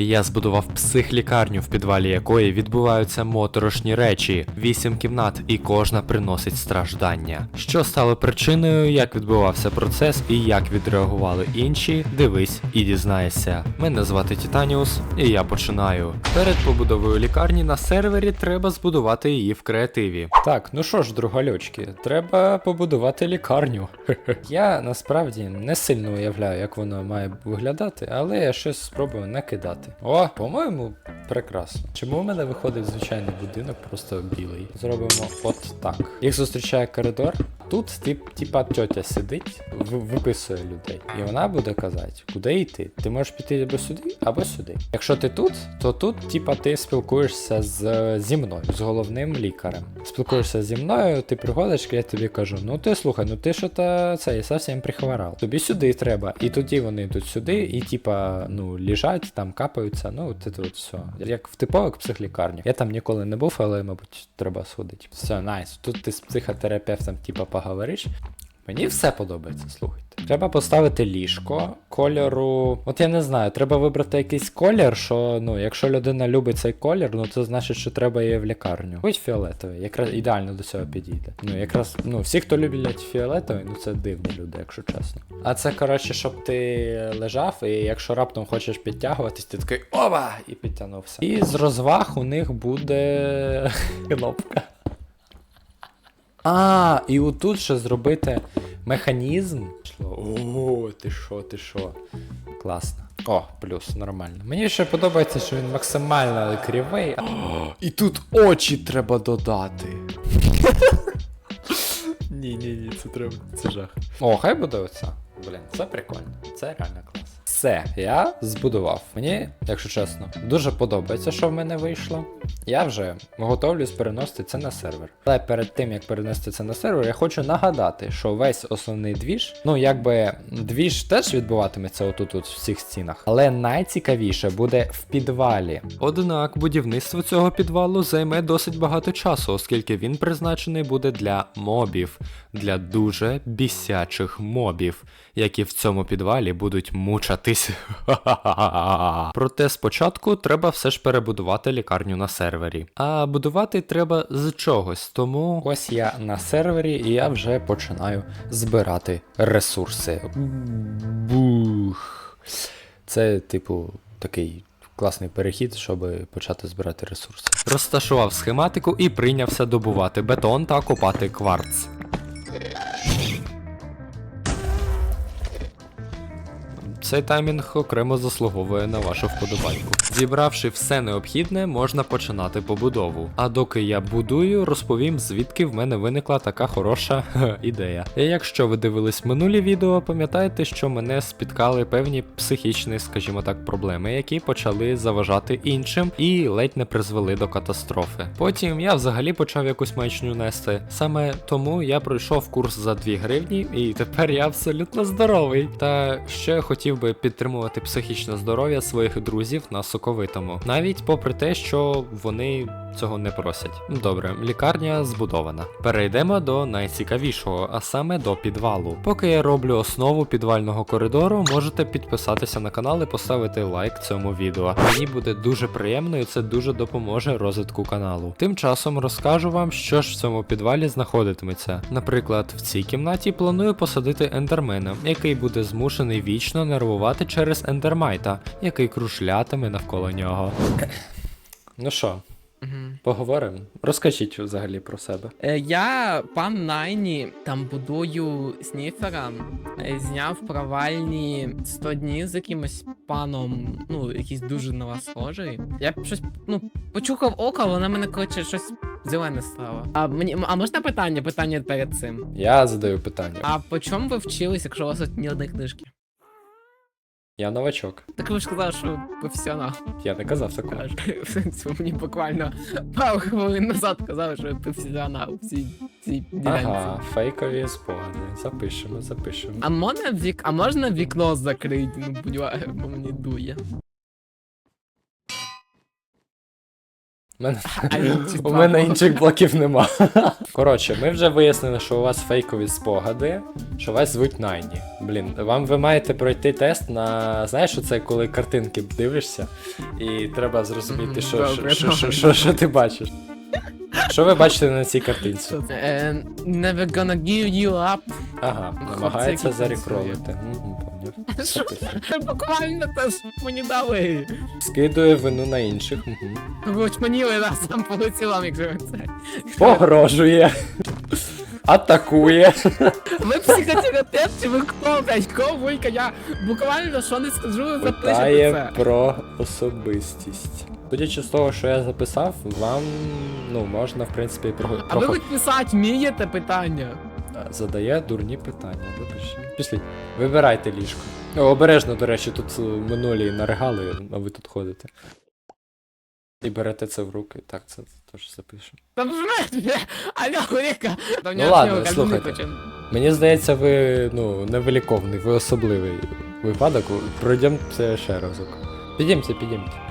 Я збудував психлікарню, в підвалі якої відбуваються моторошні речі, вісім кімнат, і кожна приносить страждання. Що стало причиною, як відбувався процес і як відреагували інші, дивись і дізнаєшся. Мене звати Титаніус, і я починаю. Перед побудовою лікарні на сервері треба збудувати її в креативі. Так, ну що ж, другальочки, треба побудувати лікарню. я насправді не сильно уявляю, як воно має виглядати, але я щось спробую накидати. О, по-моєму, прекрасно. Чому у мене виходить звичайний будинок, просто білий? Зробимо от так. Їх зустрічає коридор. Тут тип, типа тьотя сидить, виписує людей. І вона буде казати, куди йти. Ти можеш піти або сюди, або сюди. Якщо ти тут, то тут, типа, ти спілкуєшся з, зі мною, з головним лікарем. Спілкуєшся зі мною, ти приходиш, я тобі кажу: ну ти слухай, ну ти що то це, я зовсім прихворав. Тобі сюди треба. І тоді вони йдуть сюди, і типа, ну, лежать, там капаються, ну, от це от все. Як в типових психлікарнях. Я там ніколи не був, але, мабуть, треба сходити. Все, найс. Тут ти з психотерапевтом, типа, поговориш. Мені все подобається, слухайте. Треба поставити ліжко кольору. От я не знаю, треба вибрати якийсь колір, що ну, якщо людина любить цей колір, ну це значить, що треба її в лікарню. Будь фіолетовий, якраз ідеально до цього підійде. Ну, якраз, ну, всі, хто люблять фіолетовий, ну це дивні люди, якщо чесно. А це коротше, щоб ти лежав, і якщо раптом хочеш підтягуватись, ти такий оба! І підтягнувся. І з розваг у них буде кнопка. А, і отут ще зробити механізм. О, ти що, ти що. Класно. О, плюс, нормально. Мені ще подобається, що він максимально кривий. О, і тут очі треба додати. Ні, ні, ні, це треба. Це жах. О, хай буде оця. Блін, це прикольно. Це реально клас. Все, я збудував. Мені, якщо чесно, дуже подобається, що в мене вийшло. Я вже готовлюсь переносити це на сервер. Але перед тим як перенести це на сервер, я хочу нагадати, що весь основний двіж, ну якби двіж теж відбуватиметься отут от в цих стінах, але найцікавіше буде в підвалі. Однак будівництво цього підвалу займе досить багато часу, оскільки він призначений буде для мобів, для дуже бісячих мобів, які в цьому підвалі будуть мучатись. Проте спочатку треба все ж перебудувати лікарню на сервері. А будувати треба з чогось, тому ось я на сервері і я вже починаю збирати ресурси. Бух. Це, типу, такий. Класний перехід, щоб почати збирати ресурси. Розташував схематику і прийнявся добувати бетон та копати кварц. Цей таймінг окремо заслуговує на вашу вподобайку. Зібравши все необхідне, можна починати побудову. А доки я будую, розповім, звідки в мене виникла така хороша ідея. І якщо ви дивились минулі відео, пам'ятаєте, що мене спіткали певні психічні, скажімо так, проблеми, які почали заважати іншим і ледь не призвели до катастрофи. Потім я взагалі почав якусь маячню нести. Саме тому я пройшов курс за 2 гривні, і тепер я абсолютно здоровий. Та ще хотів би підтримувати психічне здоров'я своїх друзів на соковитому, навіть попри те, що вони цього не просять. Добре, лікарня збудована. Перейдемо до найцікавішого, а саме до підвалу. Поки я роблю основу підвального коридору, можете підписатися на канал і поставити лайк цьому відео. Мені буде дуже приємно і це дуже допоможе розвитку каналу. Тим часом розкажу вам, що ж в цьому підвалі знаходитиметься. Наприклад, в цій кімнаті планую посадити ендермена, який буде змушений вічно нервувати через ендермайта, який крушлятиме навколо нього. Ну що, Мгм. поговоримо? Розкажіть взагалі про себе. Е, я пан Найні там будую сніфера, е, зняв провальні 100 днів з якимось паном, ну, якийсь дуже на вас схожий. Я б щось, ну, почухав око, але на мене коротше щось зелене стало. А мені а можна питання? Питання перед цим. Я задаю питання. А по чому ви вчились, якщо у вас тут ні одної книжки? Я новачок. Так ви ж казали, що професіонал. Я не казав такого. Це мені буквально пару хвилин назад казали, що я професіонал в цій, цій ділянці. Ага, фейкові спогади. Запишемо, запишемо. А можна вік... а можна вікно закрити? Ну, будь ласка, бо мені дує. Мене, у мене інших блоків нема. Коротше, ми вже вияснили, що у вас фейкові спогади, що вас звуть Найні. Блін, вам ви маєте пройти тест на. Знаєш, що це коли картинки дивишся, і треба зрозуміти, що, що, що, що, що ти бачиш. Що ви бачите на цій картинці? Е, Never gonna give you up. Ага, Хлопці, намагається які зарекролити. Мгм, поняв. Що? Записуй. Буквально те ж мені дали. Скидує вину на інших. Мгм. Ви очманіли нас там полетів вам, якщо ви це. Погрожує. Атакує. Ви психотерапевт чи ви хто, блядь, кого вуйка? Я буквально що не скажу, запишете Питає це. про особистість. Судячи з того, що я записав, вам ну можна в принципі про А ви хоч писати вмієте питання? задає дурні питання. Запиши. Пішли. Вибирайте ліжко. О, обережно, до речі, тут е, минулі наригали, а ви тут ходите. І берете це в руки. Так, це теж запишемо. Там ж алло, Гуріка. Ну ладно, слухайте. Мені здається, ви ну невеликовний, ви особливий випадок. Пройдемо це ще разок. Підімте, підімте.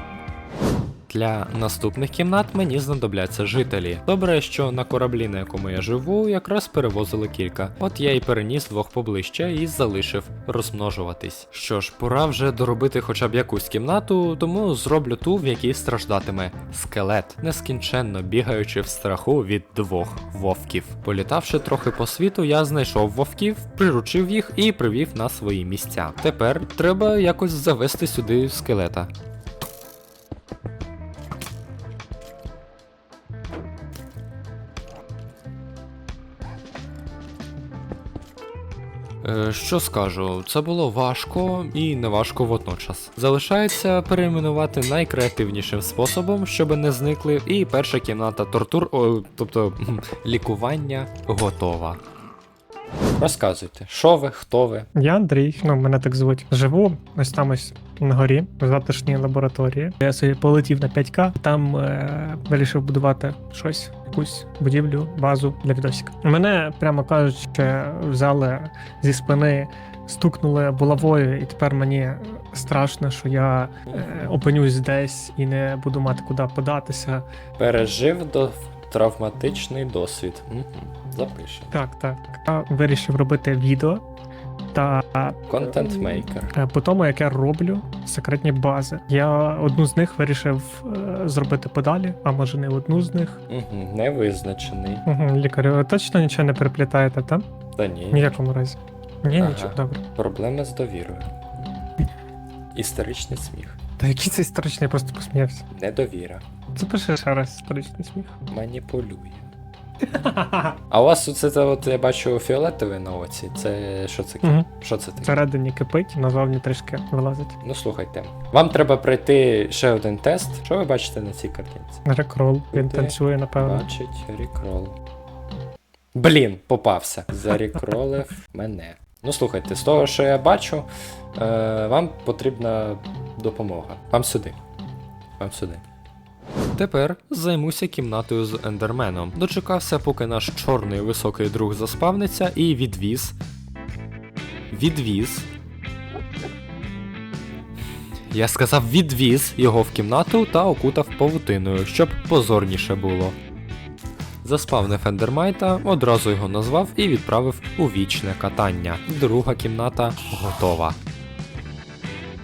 Для наступних кімнат мені знадобляться жителі. Добре, що на кораблі, на якому я живу, якраз перевозили кілька. От я і переніс двох поближче і залишив розмножуватись. Що ж, пора вже доробити хоча б якусь кімнату, тому зроблю ту, в якій страждатиме скелет, нескінченно бігаючи в страху від двох вовків. Політавши трохи по світу, я знайшов вовків, приручив їх і привів на свої місця. Тепер треба якось завести сюди скелета. Що скажу, це було важко і не важко водночас. Залишається перейменувати найкреативнішим способом, щоб не зникли, і перша кімната тортур, о, тобто лікування готова. Розказуйте, що ви, хто ви? Я Андрій, ну мене так звуть. Живу ось там ось на горі, в затишній лабораторії. Я собі полетів на 5К, там е, вирішив будувати щось, якусь будівлю, базу для відосика. Мене, прямо кажучи, взяли зі спини, стукнули булавою, і тепер мені страшно, що я е, опинюсь десь і не буду мати куди податися. Пережив до травматичний досвід. Запишемо. Так, так. Я вирішив робити відео та Контент-мейкер. Е, По тому, як я роблю секретні бази. Я одну з них вирішив е, зробити подалі, а може не одну з них. Угу, невизначений. Угу, лікарю, ви точно нічого не переплітаєте, там? Та ні. В якому разі. Ні, Ага. нічого, добре. Проблеми з довірою. Історичний сміх. Та який це історичний, я просто посміявся. Недовіра. Запиши ще раз історичний сміх. Маніпулює. А у вас оце це от я бачу фіолетове на оці. Це що це? Угу. Що це таке? Всередині кипить, назовні трішки вилазить. Ну слухайте. Вам треба пройти ще один тест. Що ви бачите на цій картинці? Рекрол, він танцює, напевно. Бачить рекрол. Блін, попався. Зарекролив мене. Ну слухайте, з того, що я бачу, е, вам потрібна допомога. Вам сюди. Вам сюди. Тепер займуся кімнатою з ендерменом. Дочекався, поки наш чорний високий друг заспавниться, і відвіз. Відвіз. Я сказав, відвіз його в кімнату та окутав павутиною, щоб позорніше було. Заспавнив Нефендермайта, одразу його назвав і відправив у вічне катання. Друга кімната готова.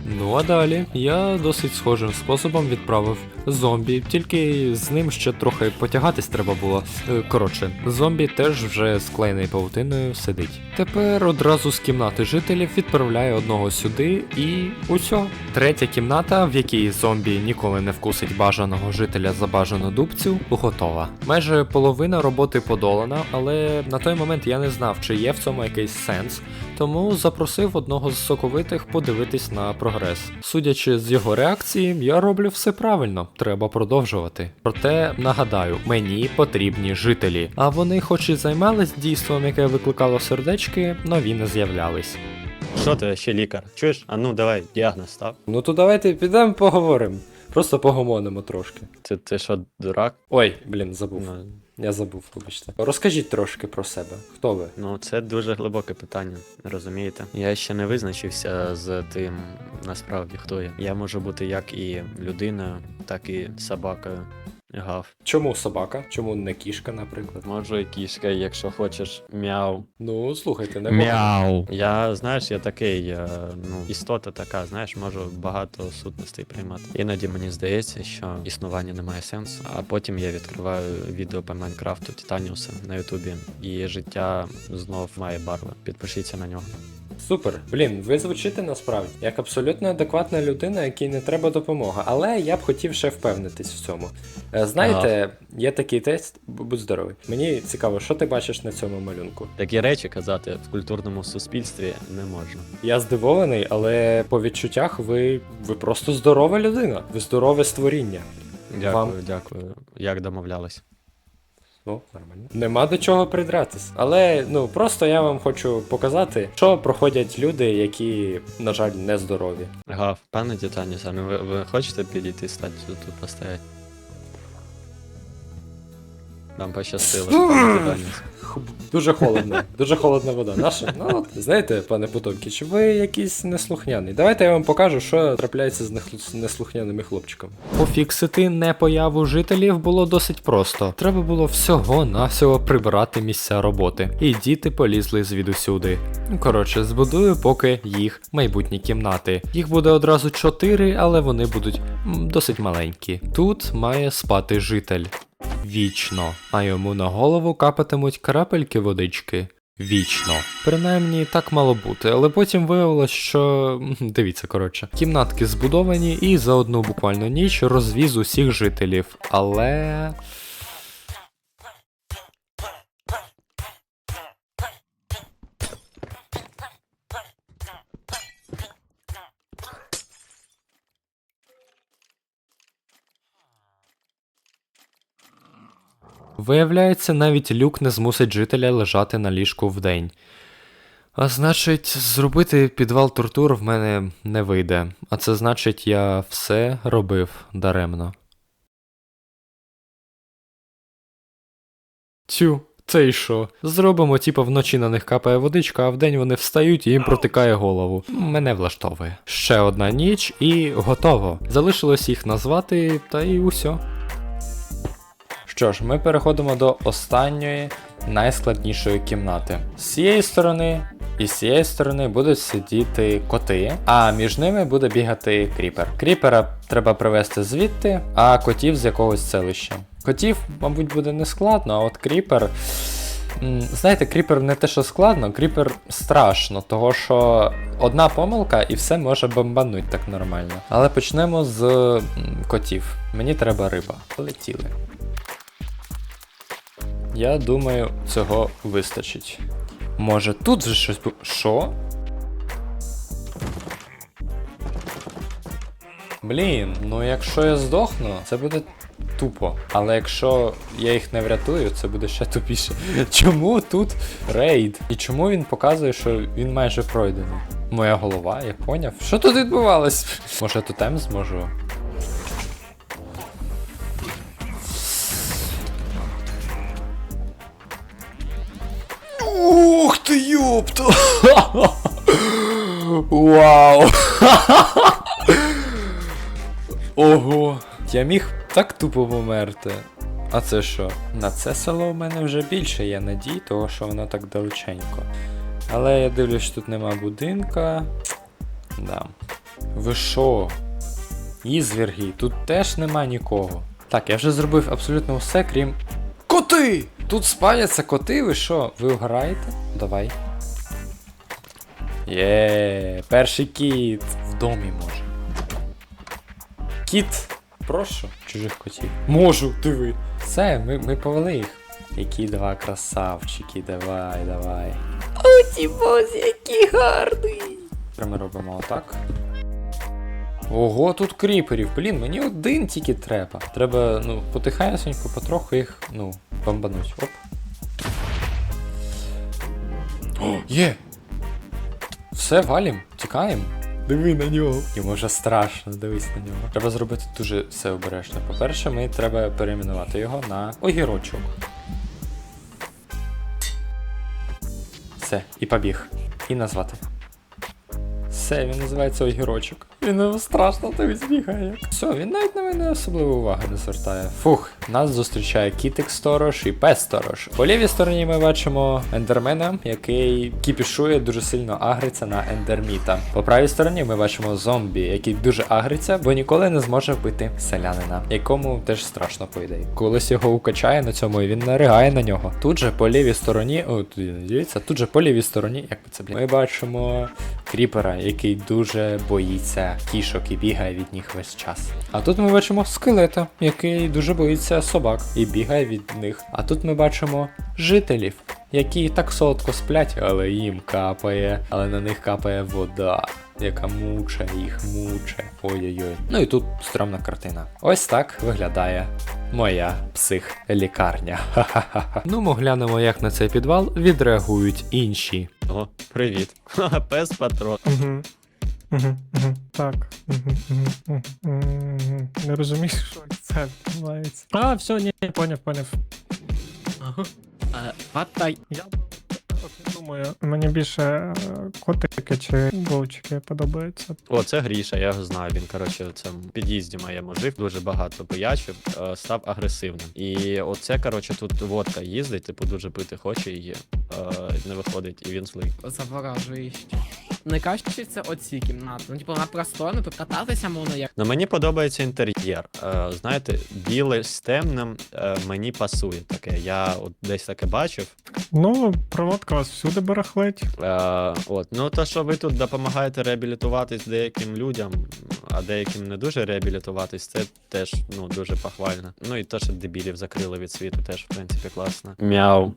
Ну а далі я досить схожим способом відправив зомбі, тільки з ним ще трохи потягатись треба було. Е, Коротше, зомбі теж вже склеєний павутиною сидить. Тепер одразу з кімнати жителів відправляю одного сюди і усьо. Третя кімната, в якій зомбі ніколи не вкусить бажаного жителя за бажану дубцю, готова. Майже половина роботи подолана, але на той момент я не знав, чи є в цьому якийсь сенс, тому запросив одного з соковитих подивитись на прогрес. Судячи з його реакції, я роблю все правильно, треба продовжувати. Проте нагадаю, мені потрібні жителі, а вони, хоч і займались дійством, яке викликало сердечки, нові не з'являлись. Що ти ще лікар? Чуєш? А ну давай, діагноз став. Ну то давайте підемо поговоримо. Просто погомонимо трошки. Ти, ти що, дурак? Ой, блін, забув. Ну, Я забув, вибачте. Розкажіть трошки про себе. Хто ви? ну це дуже глибоке питання, розумієте? Я ще не визначився з тим, насправді хто я. Я можу бути як і людиною, так і собакою. Гав. Чому собака? Чому не кішка, наприклад? Можу і кішка, якщо хочеш. Мяу. Ну, слухайте, не Мяу. Я, знаєш, я такий, я, ну, істота така, знаєш, можу багато сутностей приймати. Іноді мені здається, що існування не має сенсу. А потім я відкриваю відео по Майнкрафту Титаніуса на Ютубі, і життя знов має барви. Підпишіться на нього. Супер. Блін, ви звучите насправді як абсолютно адекватна людина, якій не треба допомога. Але я б хотів ще впевнитись в цьому. Е, Знаєте, є такий тест, будь здоровий. Мені цікаво, що ти бачиш на цьому малюнку. Такі речі казати в культурному суспільстві не можна. Я здивований, але по відчуттях ви, ви просто здорова людина. Ви здорове створіння. Дякую, Вам? дякую. Як домовлялись? Ну, нормально. Нема до чого придратись. Але ну просто я вам хочу показати, що проходять люди, які, на жаль, не здорові. Гав, пане Титаніус, а ну ви, ви хочете підійти стати тут постояти? Нам пощастило, що Титаніус. Дуже холодно, дуже холодна вода. Наша? Ну, от, знаєте, пане Потомкіч, ви якийсь неслухняний. Давайте я вам покажу, що трапляється з неслухняними хлопчиками. Пофіксити непояву жителів було досить просто. Треба було всього-навсього прибирати місця роботи. І діти полізли звідусюди. Ну, Коротше, збудую поки їх майбутні кімнати. Їх буде одразу чотири, але вони будуть м, досить маленькі. Тут має спати житель. Вічно, а йому на голову капатимуть крапельки водички. Вічно. Принаймні так мало бути, але потім виявилось, що. Дивіться, коротше, кімнатки збудовані і за одну буквально ніч розвіз усіх жителів. Але. Виявляється, навіть люк не змусить жителя лежати на ліжку вдень. А значить, зробити підвал тортур в мене не вийде. А це значить, я все робив даремно. Тю, це й що? Зробимо, типу, вночі на них капає водичка, а вдень вони встають і їм протикає голову. Мене влаштовує. Ще одна ніч і готово. Залишилось їх назвати, та і усьо. Що ж, ми переходимо до останньої найскладнішої кімнати. З цієї сторони і з цієї сторони будуть сидіти коти, а між ними буде бігати кріпер. Кріпера треба привезти звідти, а котів з якогось селища. Котів, мабуть, буде не складно, а от кріпер. Знаєте, кріпер не те, що складно, кріпер страшно, того що одна помилка і все може бомбануть так нормально. Але почнемо з котів. Мені треба риба. Полетіли. Я думаю, цього вистачить. Може тут вже щось. Що? Блін, ну якщо я здохну, це буде тупо. Але якщо я їх не врятую, це буде ще тупіше. Чому тут рейд? І чому він показує, що він майже пройдений? Моя голова, я поняв. Що тут відбувалось? Може тотем зможу? Ёпта! Вау! Ого! Я міг так тупо померти. А це що? На це село у мене вже більше є надій, того що воно так далеченько. Але я дивлюсь, що тут нема будинка. Да. Ви що? Ізвірги, тут теж нема нікого. Так, я вже зробив абсолютно все, крім. Коти! Тут спаляться коти, ви що? Ви вграєте? Давай. Є, перший кіт. В домі може. Кіт, прошу, чужих котів. Можу, диви. Все, ми, ми повели їх. Які два красавчики, давай, давай. Оті бозі, який гарний. Ми робимо отак. Ого, тут кріперів. Блін, мені один тільки треба. Треба, ну, потихесенько, потроху їх, ну, бомбануть. Оп. О, є! Все, валім, тікаємо. Диви на нього. Йому вже страшно, дивись на нього. Треба зробити дуже все обережно. По-перше, ми треба перейменувати його на огірочок. Все, і побіг. І назвати. Все, він називається огірочок. Він страшно тобі збігає. Все, він навіть на мене особливо уваги не звертає. Фух, нас зустрічає кітик сторож і пес сторож. По лівій стороні ми бачимо ендермена, який кіпішує дуже сильно агриться на ендерміта. По правій стороні ми бачимо зомбі, який дуже агриться, бо ніколи не зможе вбити селянина, якому теж страшно по. Колись його укачає на цьому, і він наригає на нього. Тут же по лівій стороні, о, тут дивіться, тут же по лівій стороні, як би це блін, ми бачимо кріпера, який дуже боїться кішок і бігає від них весь час. А тут ми бачимо скелета, який дуже боїться собак і бігає від них. А тут ми бачимо жителів, які так солодко сплять, але їм капає, але на них капає вода. Яка муче їх муче. Ой-ой-ой. Ну і тут стрьомна картина. Ось так виглядає моя психлікарня. Ха-ха-ха. Ну, ми глянемо, як на цей підвал відреагують інші. О, привіт. Пес патрон. Угу. Угу, угу. Так. Угу, угу, угу. Не розумію, що це відбувається. А, все, ні, поняв, поняв. Ага. Патай. Я от думаю, мені більше е, котики чи вовчики подобаються. О, це Гріша, я його знаю. Він, коротше, в цьому під'їзді моєму жив, дуже багато боячив, е, став агресивним. І оце, коротше, тут водка їздить, типу, дуже пити хоче її, е, не виходить, і він злий. Заворажуючи. Найкраще це оці кімнати. Ну, типу, вона просторна, тут кататися можна як. Ну мені подобається інтер'єр. Е, знаєте, біле з темним е, мені пасує таке. Я от десь таке бачив. Ну, проводка вас всюди барахлить. Е, от, ну то, що ви тут допомагаєте реабілітуватись деяким людям, а деяким не дуже реабілітуватись, це теж ну дуже похвально. Ну і те, що дебілів закрили від світу, теж в принципі класно. Мяу.